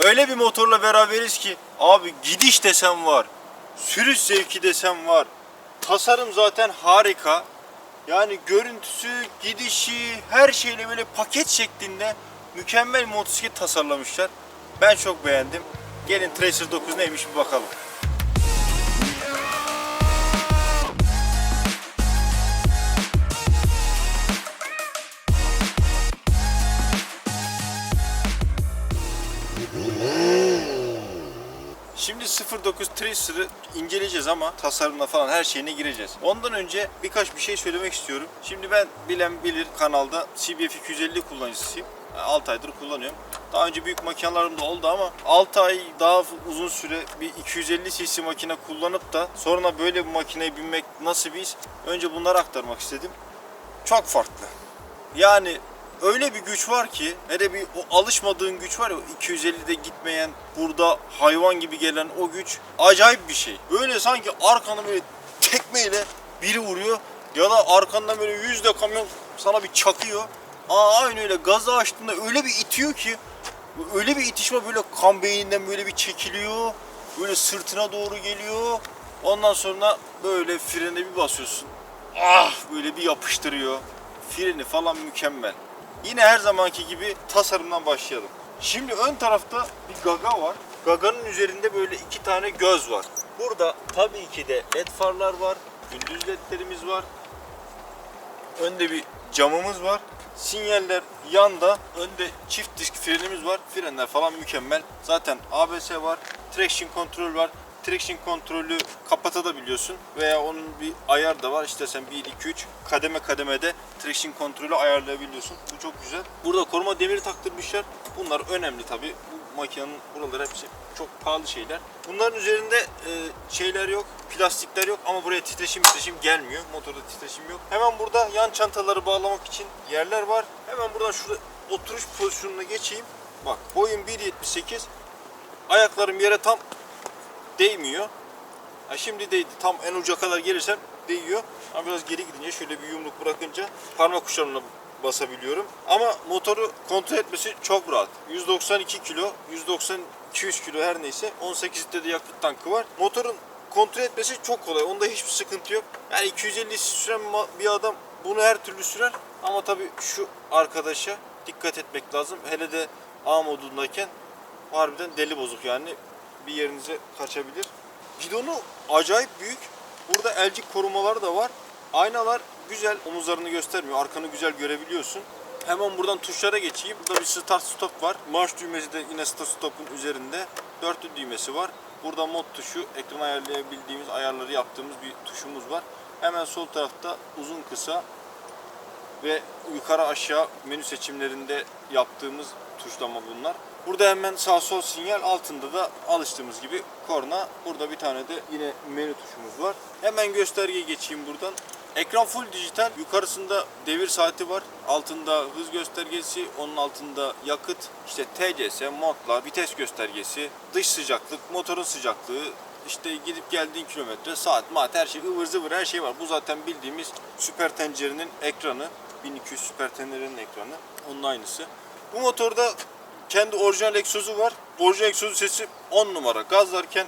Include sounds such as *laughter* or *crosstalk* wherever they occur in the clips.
Öyle bir motorla beraberiz ki abi gidiş desem var. Sürüş zevki desem var. Tasarım zaten harika. Yani görüntüsü, gidişi, her şeyle böyle paket şeklinde mükemmel motosiklet tasarlamışlar. Ben çok beğendim. Gelin Tracer 9 neymiş bir bakalım. 09 Tracer'ı inceleyeceğiz ama tasarımına falan her şeyine gireceğiz. Ondan önce birkaç bir şey söylemek istiyorum. Şimdi ben bilen bilir kanalda CBF 250 kullanıcısıyım. 6 aydır kullanıyorum. Daha önce büyük makinalarım da oldu ama 6 ay daha uzun süre bir 250 cc makine kullanıp da sonra böyle bir makineye binmek nasıl bir his? Önce bunları aktarmak istedim. Çok farklı. Yani öyle bir güç var ki hele bir o alışmadığın güç var ya o 250'de gitmeyen burada hayvan gibi gelen o güç acayip bir şey. Böyle sanki arkana böyle tekmeyle biri vuruyor ya da arkandan böyle yüzde kamyon sana bir çakıyor. Aa aynı öyle gazı açtığında öyle bir itiyor ki öyle bir itişme böyle kan beyninden böyle bir çekiliyor. Böyle sırtına doğru geliyor. Ondan sonra böyle frene bir basıyorsun. Ah böyle bir yapıştırıyor. Freni falan mükemmel. Yine her zamanki gibi tasarımdan başlayalım. Şimdi ön tarafta bir gaga var. Gaganın üzerinde böyle iki tane göz var. Burada tabii ki de led farlar var. Gündüz ledlerimiz var. Önde bir camımız var. Sinyaller yanda. Önde çift disk frenimiz var. Frenler falan mükemmel. Zaten ABS var. Traction kontrol var. Traction kontrolü kapatabiliyorsun veya onun bir ayar da var. İstersen 1 2 3 kademe kademede traction kontrolü ayarlayabiliyorsun. Bu çok güzel. Burada koruma demiri taktırmışlar. Bunlar önemli tabi. Bu makinenin buraları hepsi çok pahalı şeyler. Bunların üzerinde e, şeyler yok, plastikler yok ama buraya titreşim titreşim gelmiyor. Motorda titreşim yok. Hemen burada yan çantaları bağlamak için yerler var. Hemen buradan şurada oturuş pozisyonuna geçeyim. Bak boyum 1.78. Ayaklarım yere tam değmiyor. Ha şimdi değdi. Tam en uca kadar gelirsem değiyor. Ama biraz geri gidince şöyle bir yumruk bırakınca parmak uçlarına basabiliyorum. Ama motoru kontrol etmesi çok rahat. 192 kilo, 190 200 kilo her neyse 18 litre de yakıt tankı var. Motorun kontrol etmesi çok kolay. Onda hiçbir sıkıntı yok. Yani 250 süren bir adam bunu her türlü sürer. Ama tabii şu arkadaşa dikkat etmek lazım. Hele de A modundayken harbiden deli bozuk yani bir yerinize kaçabilir. Bidonu acayip büyük. Burada elcik korumaları da var. Aynalar güzel. Omuzlarını göstermiyor. Arkanı güzel görebiliyorsun. Hemen buradan tuşlara geçeyim. Burada bir start stop var. Marş düğmesi de yine start stop'un üzerinde. Dörtlü düğmesi var. Burada mod tuşu, ekran ayarlayabildiğimiz ayarları yaptığımız bir tuşumuz var. Hemen sol tarafta uzun kısa ve yukarı aşağı menü seçimlerinde yaptığımız tuşlama bunlar. Burada hemen sağ sol sinyal altında da alıştığımız gibi korna. Burada bir tane de yine menü tuşumuz var. Hemen göstergeye geçeyim buradan. Ekran full dijital. Yukarısında devir saati var. Altında hız göstergesi, onun altında yakıt, işte TCS, modlar, vites göstergesi, dış sıcaklık, motorun sıcaklığı, işte gidip geldiğin kilometre, saat, maat her şey ıvır zıvır her şey var. Bu zaten bildiğimiz süper tencerenin ekranı. 1200 süper tencerenin ekranı. Onun aynısı. Bu motorda kendi orijinal egzozu var. Orijinal egzozu sesi 10 numara. Gazlarken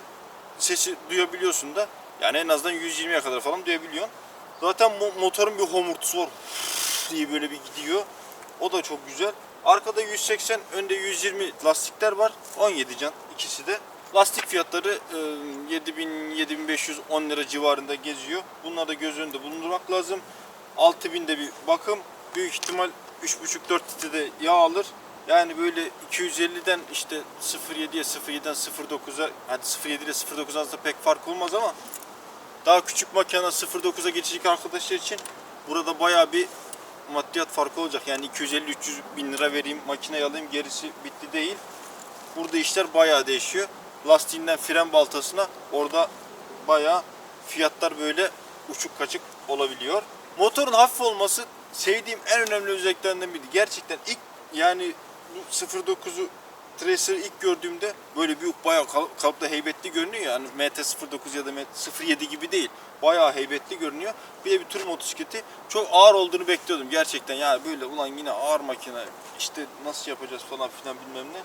sesi duyabiliyorsun da. Yani en azından 120'ye kadar falan duyabiliyorsun. Zaten mo- motorun bir homurtusu var. *laughs* diye böyle bir gidiyor. O da çok güzel. Arkada 180, önde 120 lastikler var. 17 can ikisi de. Lastik fiyatları e, 7000 7500 10 lira civarında geziyor. Bunları da göz önünde bulundurmak lazım. 6000'de bir bakım. Büyük ihtimal 3,5-4 litrede yağ alır. Yani böyle 250'den işte 0.7'ye 0.7'den 0.9'a hadi 0.7 ile 0.9 arasında pek fark olmaz ama daha küçük makine 0.9'a geçecek arkadaşlar için burada bayağı bir maddiyat farkı olacak. Yani 250-300 bin lira vereyim makineyi alayım gerisi bitti değil. Burada işler bayağı değişiyor. Lastiğinden fren baltasına orada bayağı fiyatlar böyle uçuk kaçık olabiliyor. Motorun hafif olması sevdiğim en önemli özelliklerinden biri. Gerçekten ilk yani bu 09'u Tracer'ı ilk gördüğümde böyle büyük bayağı kal- kalıpta heybetli görünüyor. Yani MT-09 ya da MT-07 gibi değil. Bayağı heybetli görünüyor. Bir de bir tur motosikleti çok ağır olduğunu bekliyordum gerçekten. Yani böyle ulan yine ağır makine işte nasıl yapacağız falan filan bilmem ne.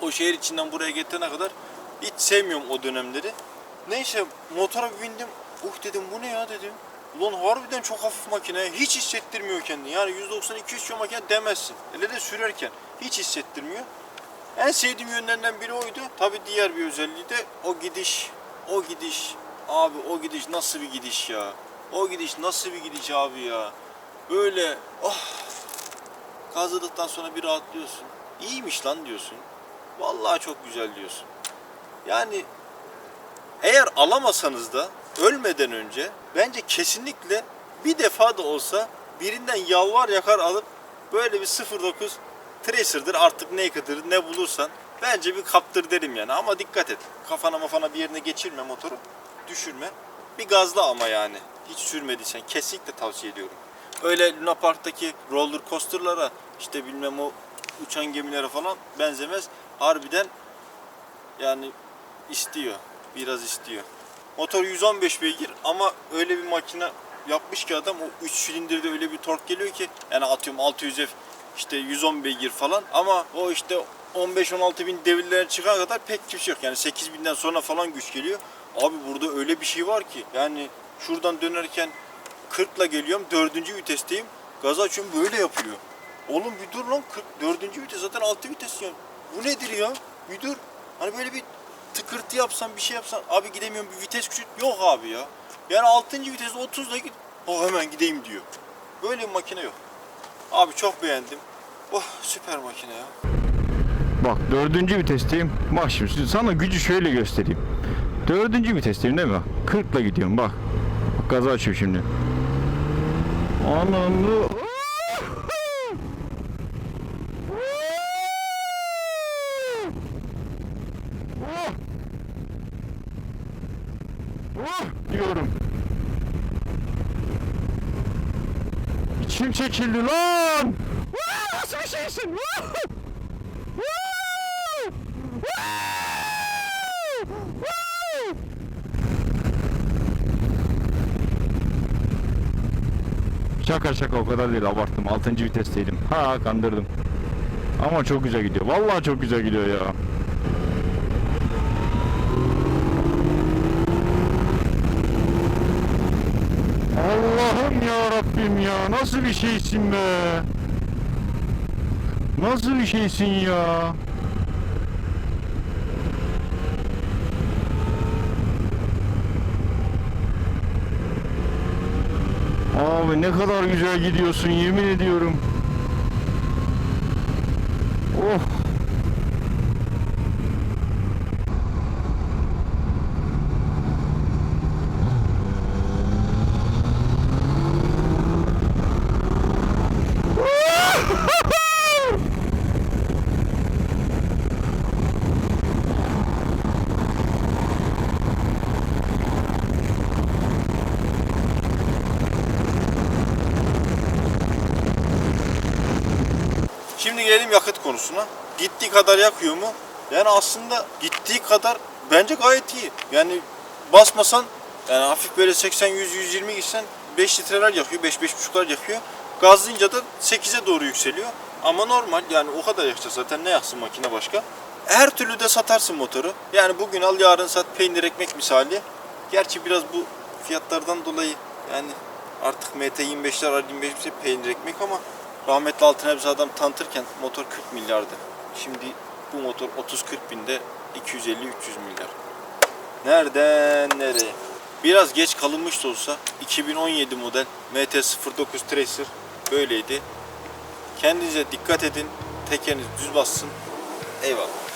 o şehir içinden buraya getirene kadar hiç sevmiyorum o dönemleri. Neyse motora bindim. Uh dedim bu ne ya dedim. Ulan harbiden çok hafif makine. Hiç hissettirmiyor kendini. Yani 190-200 km makine demezsin. Hele de sürerken hiç hissettirmiyor. En sevdiğim yönlerinden biri oydu. Tabi diğer bir özelliği de o gidiş. O gidiş. Abi o gidiş nasıl bir gidiş ya. O gidiş nasıl bir gidiş abi ya. Böyle oh gazladıktan sonra bir rahatlıyorsun. İyiymiş lan diyorsun. Vallahi çok güzel diyorsun. Yani eğer alamasanız da ölmeden önce bence kesinlikle bir defa da olsa birinden yalvar yakar alıp böyle bir 09 Tracer'dır artık Naked'dır ne bulursan bence bir kaptır derim yani ama dikkat et. Kafana mafana bir yerine geçirme motoru. Düşürme. Bir gazla ama yani. Hiç sürmediysen kesinlikle tavsiye ediyorum. Öyle Luna Park'taki roller coaster'lara işte bilmem o uçan gemilere falan benzemez. Harbiden yani istiyor. Biraz istiyor. Motor 115 beygir ama öyle bir makine yapmış ki adam o 3 silindirde öyle bir tork geliyor ki yani atıyorum 600 F işte 110 beygir falan ama o işte 15-16 bin devirlere çıkan kadar pek şey yok. Yani 8 binden sonra falan güç geliyor. Abi burada öyle bir şey var ki yani şuradan dönerken 40 ile geliyorum 4. vitesteyim. Gaz açıyorum böyle yapıyor. Oğlum bir dur lan 40, 4. vites zaten 6 vites ya. Bu nedir ya? Bir dur. Hani böyle bir tıkırtı yapsan bir şey yapsan abi gidemiyorum bir vites küçült. Yok abi ya. Yani 6. vites 30'da git. Oh hemen gideyim diyor. Böyle bir makine yok. Abi çok beğendim. Oh süper makine ya. Bak dördüncü vitesteyim. Bak şimdi sana gücü şöyle göstereyim. Dördüncü vitesteyim değil mi? 40 ile gidiyorum bak. Bak gazı açıyor şimdi. Ananı... İçim çekildi lan. Nasıl bir şeysin? Şaka şaka o kadar değil abarttım. 6. vitesteydim. Ha kandırdım. Ama çok güzel gidiyor. Vallahi çok güzel gidiyor ya Allah'ım ya Rabbim ya nasıl bir şeysin be Nasıl bir şeysin ya? Abi ne kadar güzel gidiyorsun yemin ediyorum. Oh. Şimdi gelelim yakıt konusuna. Gittiği kadar yakıyor mu? Yani aslında gittiği kadar bence gayet iyi. Yani basmasan yani hafif böyle 80 100 120 gitsen 5 litreler yakıyor, 5 5,5'lar yakıyor. Gazlayınca da 8'e doğru yükseliyor. Ama normal yani o kadar yakacak zaten ne yaksın makine başka. Her türlü de satarsın motoru. Yani bugün al yarın sat peynir ekmek misali. Gerçi biraz bu fiyatlardan dolayı yani artık MT25'ler R25'ler peynir ekmek ama rahmetli Altın Ebze adam tanıtırken motor 40 milyardı. Şimdi bu motor 30-40 binde 250-300 milyar. Nereden nereye? Biraz geç kalınmış da olsa 2017 model MT-09 Tracer böyleydi. Kendinize dikkat edin. Tekeriniz düz bassın. Eyvallah.